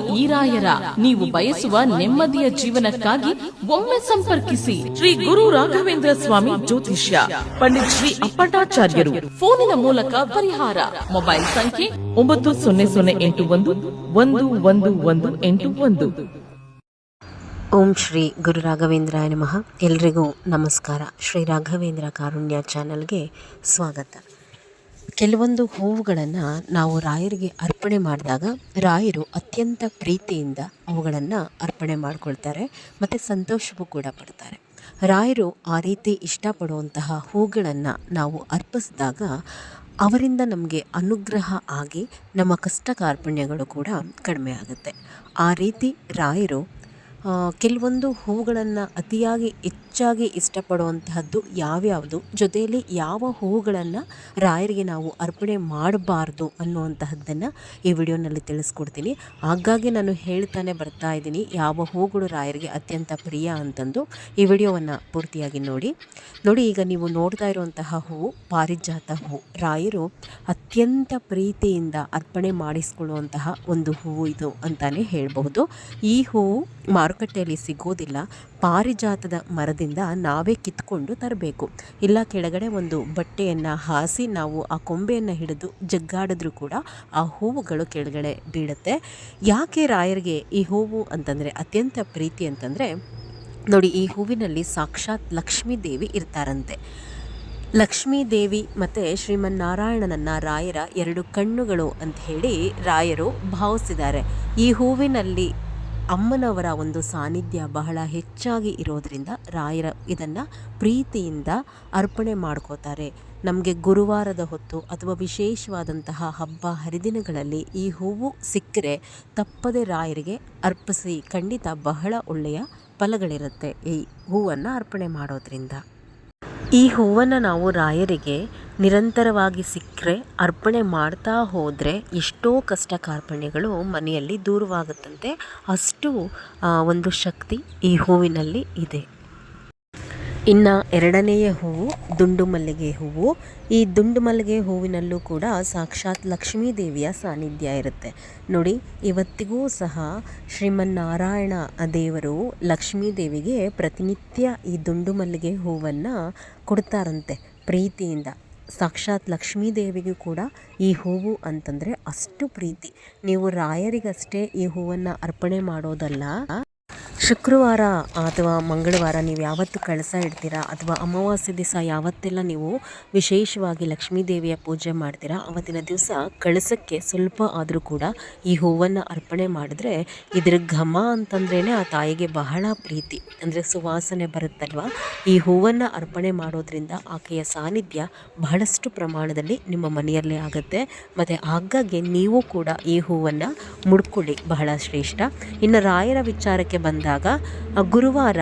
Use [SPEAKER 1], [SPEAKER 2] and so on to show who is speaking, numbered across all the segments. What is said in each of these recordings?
[SPEAKER 1] ಈರಾಯರ, ನೀವು ಬಯಸುವ ನೆಮ್ಮದಿಯ ಜೀವನಕ್ಕಾಗಿ ಒಮ್ಮೆ ಸಂಪರ್ಕಿಸಿ. ಶ್ರೀ ಗುರು ರಾಘವೇಂದ್ರ ಸ್ವಾಮಿ ಜ್ಯೋತಿಷ್ಯ, ಪಂಡಿತ್ ಶ್ರೀ ಅಪ್ಪಟಾಚಾರ್ಯರು ಫೋನಿನ ಮೂಲಕ ಪರಿಹಾರ. ಮೊಬೈಲ್ ಸಂಖ್ಯೆ ಒಂಬತ್ತು ಸೊನ್ನೆ ಸೊನ್ನೆ ಎಂಟು ಒಂದು ಒಂದು ಒಂದು ಒಂದು ಎಂಟು ಒಂದು.
[SPEAKER 2] ಓಂ ಶ್ರೀ ಗುರು ರಾಘವೇಂದ್ರಾಯ ನಮಃ. ಎಲ್ರಿಗೂ ನಮಸ್ಕಾರ. ಶ್ರೀ ರಾಘವೇಂದ್ರ ಕಾರುಣ್ಯ ಚಾನೆಲ್ಗೆ ಸ್ವಾಗತ. ಕೆಲವೊಂದು ಹೂವುಗಳನ್ನು ನಾವು ರಾಯರಿಗೆ ಅರ್ಪಣೆ ಮಾಡಿದಾಗ ರಾಯರು ಅತ್ಯಂತ ಪ್ರೀತಿಯಿಂದ ಅವುಗಳನ್ನು ಅರ್ಪಣೆ ಮಾಡಿಕೊಳ್ತಾರೆ ಮತ್ತು ಸಂತೋಷವೂ ಕೂಡ ಪಡ್ತಾರೆ. ರಾಯರು ಆ ರೀತಿ ಇಷ್ಟಪಡುವಂತಹ ಹೂಗಳನ್ನು ನಾವು ಅರ್ಪಿಸಿದಾಗ ಅವರಿಂದ ನಮಗೆ ಅನುಗ್ರಹ ಆಗಿ ನಮ್ಮ ಕಷ್ಟ ಕಾರ್ಪಣ್ಯಗಳು ಕೂಡ ಕಡಿಮೆ ಆ ರೀತಿ ರಾಯರು ಕೆಲವೊಂದು ಹೂಗಳನ್ನು ಅತಿಯಾಗಿ ಹೆಚ್ಚಾಗಿ ಇಷ್ಟಪಡುವಂತಹದ್ದು ಯಾವ್ಯಾವುದು? ಜೊತೆಯಲ್ಲಿ ಯಾವ ಹೂಗಳನ್ನು ರಾಯರಿಗೆ ನಾವು ಅರ್ಪಣೆ ಮಾಡಬಾರ್ದು ಅನ್ನುವಂತಹದ್ದನ್ನು ಈ ವಿಡಿಯೋನಲ್ಲಿ ತಿಳಿಸ್ಕೊಡ್ತೀನಿ. ಹಾಗಾಗಿ ನಾನು ಹೇಳ್ತಾನೆ ಬರ್ತಾ ಇದ್ದೀನಿ, ಯಾವ ಹೂಗಳು ರಾಯರಿಗೆ ಅತ್ಯಂತ ಪ್ರಿಯ ಅಂತಂದು ಈ ವಿಡಿಯೋವನ್ನು ಪೂರ್ತಿಯಾಗಿ ನೋಡಿ. ನೋಡಿ, ಈಗ ನೀವು ನೋಡ್ತಾ ಇರುವಂತಹ ಹೂವು ಪಾರಿಜಾತ ಹೂವು ರಾಯರು ಅತ್ಯಂತ ಪ್ರೀತಿಯಿಂದ ಅರ್ಪಣೆ ಮಾಡಿಸಿಕೊಳ್ಳುವಂತಹ ಒಂದು ಹೂವು ಇದು ಅಂತಾನೆ ಹೇಳಬಹುದು. ಈ ಹೂವು ಮಾರುಕಟ್ಟೆಯಲ್ಲಿ ಸಿಗೋದಿಲ್ಲ ಪಾರಿಜಾತದ ಮರದಿಂದ ನಾವೇ ಕಿತ್ಕೊಂಡು ತರಬೇಕು. ಇಲ್ಲ, ಕೆಳಗಡೆ ಒಂದು ಬಟ್ಟೆಯನ್ನು ಹಾಸಿ ನಾವು ಆ ಕೊಂಬೆಯನ್ನು ಹಿಡಿದು ಜಗ್ಗಾಡಿದ್ರೂ ಕೂಡ ಆ ಹೂವುಗಳು ಕೆಳಗಡೆ ಬೀಳುತ್ತೆ. ಯಾಕೆ ರಾಯರಿಗೆ ಈ ಹೂವು ಅಂತಂದರೆ ಅತ್ಯಂತ ಪ್ರೀತಿ ಅಂತಂದರೆ, ನೋಡಿ ಈ ಹೂವಿನಲ್ಲಿ ಸಾಕ್ಷಾತ್ ಲಕ್ಷ್ಮೀ ದೇವಿ ಇರ್ತಾರಂತೆ. ಲಕ್ಷ್ಮೀ ದೇವಿ ಮತ್ತು ಶ್ರೀಮನ್ನಾರಾಯಣನನ್ನ ರಾಯರ ಎರಡು ಕಣ್ಣುಗಳು ಅಂತ ಹೇಳಿ ರಾಯರು ಭಾವಿಸಿದ್ದಾರೆ. ಈ ಹೂವಿನಲ್ಲಿ ಅಮ್ಮನವರ ಒಂದು ಸಾನ್ನಿಧ್ಯ ಬಹಳ ಹೆಚ್ಚಾಗಿ ಇರೋದರಿಂದ ರಾಯರ ಇದನ್ನು ಪ್ರೀತಿಯಿಂದ ಅರ್ಪಣೆ ಮಾಡ್ಕೋತಾರೆ. ನಮಗೆ ಗುರುವಾರದ ಹೊತ್ತು ಅಥವಾ ವಿಶೇಷವಾದಂತಹ ಹಬ್ಬ ಹರಿದಿನಗಳಲ್ಲಿ ಈ ಹೂವು ಸಿಕ್ಕರೆ ತಪ್ಪದೆ ರಾಯರಿಗೆ ಅರ್ಪಿಸಿ ಖಂಡಿತ ಬಹಳ ಒಳ್ಳೆಯ ಫಲಗಳಿರುತ್ತೆ ಈ ಹೂವನ್ನು ಅರ್ಪಣೆ ಮಾಡೋದ್ರಿಂದ. ಈ ಹೂವನ್ನು ನಾವು ರಾಯರಿಗೆ ನಿರಂತರವಾಗಿ ಸಿಕ್ಕರೆ, ಅರ್ಪಣೆ ಮಾಡ್ತಾ ಹೋದರೆ ಎಷ್ಟೋ ಕಷ್ಟ ಕಾರ್ಪಣ್ಯಗಳು ಮನೆಯಲ್ಲಿ ದೂರವಾಗುತ್ತಂತೆ. ಅಷ್ಟು ಒಂದು ಶಕ್ತಿ ಈ ಹೂವಿನಲ್ಲಿ ಇದೆ. ಇನ್ನು ಎರಡನೆಯ ಹೂವು ದುಂಡು ಮಲ್ಲಿಗೆ ಹೂವು. ಈ ದುಂಡು ಮಲ್ಲಿಗೆ ಹೂವಿನಲ್ಲೂ ಕೂಡ ಸಾಕ್ಷಾತ್ ಲಕ್ಷ್ಮೀ ದೇವಿಯ ಸಾನ್ನಿಧ್ಯ ಇರುತ್ತೆ. ನೋಡಿ, ಇವತ್ತಿಗೂ ಸಹ ಶ್ರೀಮನ್ನಾರಾಯಣ ದೇವರು ಲಕ್ಷ್ಮೀ ದೇವಿಗೆ ಪ್ರತಿನಿತ್ಯ ಈ ದುಂಡು ಮಲ್ಲಿಗೆ ಹೂವನ್ನು ಕೊಡ್ತಾರಂತೆ ಪ್ರೀತಿಯಿಂದ. ಸಾಕ್ಷಾತ್ ಲಕ್ಷ್ಮೀ ದೇವಿಗೂ ಕೂಡ ಈ ಹೂವು ಅಂತಂದರೆ ಅಷ್ಟು ಪ್ರೀತಿ. ನೀವು ರಾಯರಿಗಷ್ಟೇ ಈ ಹೂವನ್ನು ಅರ್ಪಣೆ ಮಾಡೋದಲ್ಲ ಶುಕ್ರವಾರ ಅಥವಾ ಮಂಗಳವಾರ ನೀವು ಯಾವತ್ತು ಕಳಸ ಇಡ್ತೀರಾ ಅಥವಾ ಅಮಾವಾಸ್ಯೆ ದಿವಸ ಯಾವತ್ತೆಲ್ಲ ನೀವು ವಿಶೇಷವಾಗಿ ಲಕ್ಷ್ಮೀ ದೇವಿಯ ಪೂಜೆ ಮಾಡ್ತೀರಾ, ಅವತ್ತಿನ ದಿವಸ ಕಳಸಕ್ಕೆ ಸ್ವಲ್ಪ ಆದರೂ ಕೂಡ ಈ ಹೂವನ್ನು ಅರ್ಪಣೆ ಮಾಡಿದ್ರೆ ಇದ್ರ ಘಮ ಅಂತಂದ್ರೇ ಆ ತಾಯಿಗೆ ಬಹಳ ಪ್ರೀತಿ. ಅಂದರೆ ಸುವಾಸನೆ ಬರುತ್ತಲ್ವ? ಈ ಹೂವನ್ನು ಅರ್ಪಣೆ ಮಾಡೋದ್ರಿಂದ ಆಕೆಯ ಸಾನ್ನಿಧ್ಯ ಬಹಳಷ್ಟು ಪ್ರಮಾಣದಲ್ಲಿ ನಿಮ್ಮ ಮನೆಯಲ್ಲೇ ಆಗುತ್ತೆ. ಮತ್ತು ಆಗಾಗ್ಗೆ ನೀವು ಕೂಡ ಈ ಹೂವನ್ನು ಮುಡ್ಕೊಳ್ಳಿ, ಬಹಳ ಶ್ರೇಷ್ಠ. ಇನ್ನು ರಾಯರ ವಿಚಾರಕ್ಕೆ ಬಂದಾಗ ಗುರುವಾರ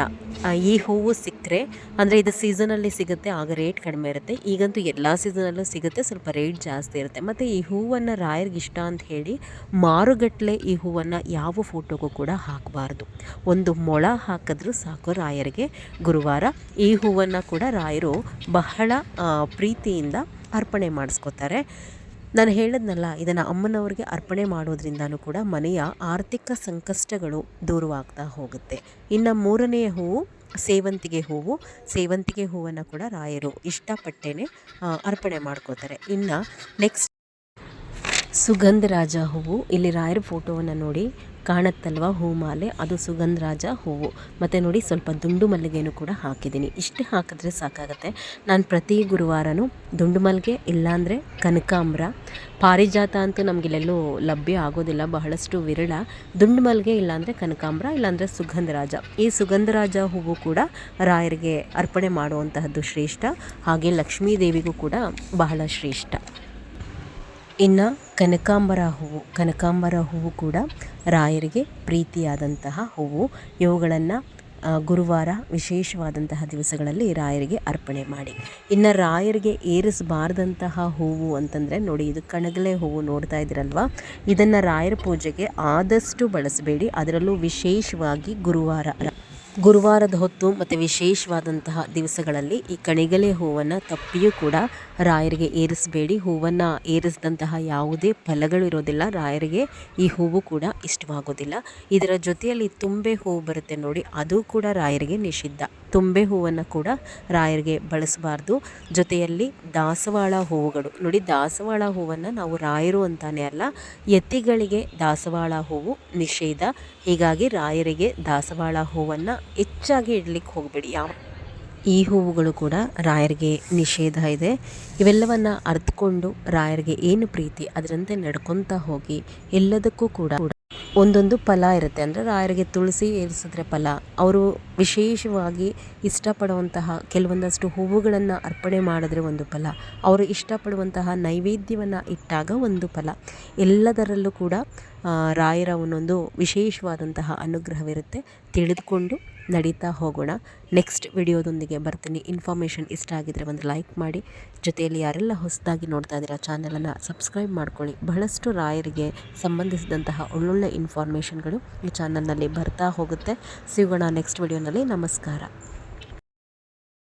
[SPEAKER 2] ಈ ಹೂವು ಸಿಕ್ಕರೆ, ಅಂದರೆ ಇದು ಸೀಸನಲ್ಲಿ ಸಿಗುತ್ತೆ, ಆಗ ರೇಟ್ ಕಡಿಮೆ ಇರುತ್ತೆ. ಈಗಂತೂ ಎಲ್ಲ ಸೀಸನಲ್ಲೂ ಸಿಗುತ್ತೆ, ಸ್ವಲ್ಪ ರೇಟ್ ಜಾಸ್ತಿ ಇರುತ್ತೆ. ಮತ್ತು ಈ ಹೂವನ್ನು ರಾಯರಿಗೆ ಇಷ್ಟ ಅಂತ ಹೇಳಿ ಮಾರುಗಟ್ಟಲೆ ಈ ಹೂವನ್ನು ಯಾವ ಫೋಟೋಗೂ ಕೂಡ ಹಾಕಬಾರ್ದು. ಒಂದು ಮೊಳ ಹಾಕಿದ್ರೂ ಸಾಕು ರಾಯರಿಗೆ ಗುರುವಾರ. ಈ ಹೂವನ್ನು ಕೂಡ ರಾಯರು ಬಹಳ ಪ್ರೀತಿಯಿಂದ ಅರ್ಪಣೆ ಮಾಡಿಸ್ಕೋತಾರೆ. ನಾನು ಹೇಳಿದ್ನಲ್ಲ, ಇದನ್ನು ಅಮ್ಮನವ್ರಿಗೆ ಅರ್ಪಣೆ ಮಾಡೋದ್ರಿಂದನೂ ಕೂಡ ಮನೆಯ ಆರ್ಥಿಕ ಸಂಕಷ್ಟಗಳು ದೂರವಾಗ್ತಾ ಹೋಗುತ್ತೆ. ಇನ್ನು ಮೂರನೆಯ ಹೂವು ಸೇವಂತಿಗೆ ಹೂವು. ಸೇವಂತಿಗೆ ಹೂವನ್ನು ಕೂಡ ರಾಯರು ಇಷ್ಟಪಟ್ಟೇ ಅರ್ಪಣೆ ಮಾಡ್ಕೋತಾರೆ ಇನ್ನು ನೆಕ್ಸ್ಟ್ ಸುಗಂಧರಾಜ ಹೂವು, ಇಲ್ಲಿ ರಾಯರ ಫೋಟೋವನ್ನು ನೋಡಿ. ಕಾಣತ್ತಲ್ವ ಹೂಮಾಲೆ? ಅದು ಸುಗಂಧರಾಜ ಹೂವು. ಮತ್ತು ನೋಡಿ ಸ್ವಲ್ಪ ದುಂಡು ಮಲ್ಲಿಗೆಯನ್ನು ಕೂಡ ಹಾಕಿದ್ದೀನಿ. ಇಷ್ಟು ಹಾಕಿದ್ರೆ ಸಾಕಾಗುತ್ತೆ. ನಾನು ಪ್ರತಿ ಗುರುವಾರನೂ ದುಂಡು ಮಲ್ಲಿಗೆ, ಇಲ್ಲಾಂದರೆ ಕನಕಾಂಬ್ರ. ಪಾರಿಜಾತ ಅಂತೂ ನಮಗಿಲ್ಲೆಲ್ಲೂ ಲಭ್ಯ ಆಗೋದಿಲ್ಲ. ಬಹಳಷ್ಟು ವಿರಳ. ದುಂಡು ಮಲ್ಲಿಗೆ, ಇಲ್ಲಾಂದರೆ ಕನಕಾಂಬ್ರ, ಇಲ್ಲಾಂದರೆ ಸುಗಂಧರಾಜ. ಈ ಸುಗಂಧರಾಜ ಹೂವು ಕೂಡ ರಾಯರಿಗೆ ಅರ್ಪಣೆ ಮಾಡುವಂತಹದ್ದು ಶ್ರೇಷ್ಠ. ಹಾಗೆ ಲಕ್ಷ್ಮೀ ದೇವಿಗೂ ಕೂಡ ಬಹಳ ಶ್ರೇಷ್ಠ. ಇನ್ನು ಕನಕಾಂಬರ ಹೂವು ಕನಕಾಂಬರ ಹೂವು ಕೂಡ ರಾಯರಿಗೆ ಪ್ರೀತಿಯಾದಂತಹ ಹೂವು. ಇವುಗಳನ್ನು ಗುರುವಾರ ವಿಶೇಷವಾದಂತಹ ದಿವಸಗಳಲ್ಲಿ ರಾಯರಿಗೆ ಅರ್ಪಣೆ ಮಾಡಿ. ಇನ್ನು ರಾಯರಿಗೆ ಏರಿಸಬಾರ್ದಂತಹ ಹೂವು ಅಂತಂದರೆ ನೋಡಿ, ಇದು ಕಣಗಲೆ ಹೂವು ನೋಡ್ತಾ ಇದ್ದೀರಲ್ವ? ಇದನ್ನು ರಾಯರ ಪೂಜೆಗೆ ಆದಷ್ಟು ಬಳಸಬೇಡಿ. ಅದರಲ್ಲೂ ವಿಶೇಷವಾಗಿ ಗುರುವಾರ ಗುರುವಾರದ ಹೊತ್ತು ಮತ್ತು ವಿಶೇಷವಾದಂತಹ ದಿವಸಗಳಲ್ಲಿ ಈ ಕಣಿಗಲೆ ಹೂವನ್ನು ತಪ್ಪಿಯೂ ಕೂಡ ರಾಯರಿಗೆ ಏರಿಸಬೇಡಿ. ಹೂವನ್ನು ಏರಿಸಿದಂತಹ ಯಾವುದೇ ಫಲಗಳು ಇರೋದಿಲ್ಲ. ರಾಯರಿಗೆ ಈ ಹೂವು ಕೂಡ ಇಷ್ಟವಾಗೋದಿಲ್ಲ. ಇದರ ಜೊತೆಯಲ್ಲಿ ತುಂಬೆ ಹೂವು ಬರುತ್ತೆ ನೋಡಿ, ಅದು ಕೂಡ ರಾಯರಿಗೆ ನಿಷಿದ್ಧ. ತುಂಬೆ ಹೂವನ್ನು ಕೂಡ ರಾಯರಿಗೆ ಬಳಸಬಾರ್ದು. ಜೊತೆಯಲ್ಲಿ ದಾಸವಾಳ ಹೂವುಗಳು. ನೋಡಿ, ದಾಸವಾಳ ಹೂವನ್ನು ನಾವು ರಾಯರು ಅಂತಾನೆ ಅಲ್ಲ ಎತ್ತಿಗಳಿಗೆ ದಾಸವಾಳ ಹೂವು ನಿಷೇಧ. ಹೀಗಾಗಿ ರಾಯರಿಗೆ ದಾಸವಾಳ ಹೂವನ್ನು ಹೆಚ್ಚಾಗಿ ಇಡ್ಲಿಕ್ಕೆ ಹೋಗಬೇಡಿ. ಯಾವ ಈ ಹೂವುಗಳು ಕೂಡ ರಾಯರಿಗೆ ನಿಷೇಧ ಇದೆ. ಇವೆಲ್ಲವನ್ನು ಅರ್ಥಕೊಂಡು ರಾಯರಿಗೆ ಏನು ಪ್ರೀತಿ, ಅದರಂತೆ ನಡ್ಕೊತಾ ಹೋಗಿ ಎಲ್ಲದಕ್ಕೂ ಕೂಡ ಒಂದೊಂದು ಫಲ ಇರುತ್ತೆ. ಅಂದರೆ ರಾಯರಿಗೆ ತುಳಸಿ ಏರಿಸಿದ್ರೆ ಫಲ. ಅವರು ವಿಶೇಷವಾಗಿ ಇಷ್ಟಪಡುವಂತಹ ಕೆಲವೊಂದಷ್ಟು ಹೂವುಗಳನ್ನು ಅರ್ಪಣೆ ಮಾಡಿದ್ರೆ ಒಂದು ಫಲ. ಅವರು ಇಷ್ಟಪಡುವಂತಹ ನೈವೇದ್ಯವನ್ನು ಇಟ್ಟಾಗ ಒಂದು ಫಲ. ಎಲ್ಲದರಲ್ಲೂ ಕೂಡ ರಾಯರ ಒಂದೊಂದು ವಿಶೇಷವಾದಂತಹ ಅನುಗ್ರಹವಿರುತ್ತೆ. ತಿಳಿದುಕೊಂಡು ನಡೀತಾ ಹೋಗೋಣ. ನೆಕ್ಸ್ಟ್ ವಿಡಿಯೋದೊಂದಿಗೆ ಬರ್ತೀನಿ. ಇನ್ಫಾರ್ಮೇಷನ್ ಇಷ್ಟ ಆಗಿದ್ರೆ ಒಂದು ಲೈಕ್ ಮಾಡಿ. ಜೊತೆಯಲ್ಲಿ ಯಾರೆಲ್ಲ ಹೊಸದಾಗಿ ನೋಡ್ತಾ ಇದ್ದೀರಾ ಚಾನಲನ್ನು ಸಬ್ಸ್ಕ್ರೈಬ್ ಮಾಡ್ಕೊಳ್ಳಿ. ಬಹಳಷ್ಟು ರಾಯರಿಗೆ ಸಂಬಂಧಿಸಿದಂತಹ ಒಳ್ಳೊಳ್ಳೆ ಇನ್ಫಾರ್ಮೇಷನ್ಗಳು ಈ ಚಾನಲ್ನಲ್ಲಿ ಬರ್ತಾ ಹೋಗುತ್ತೆ. ಸಿಗೋಣ ನೆಕ್ಸ್ಟ್ ವಿಡಿಯೋನಲ್ಲಿ. ನಮಸ್ಕಾರ.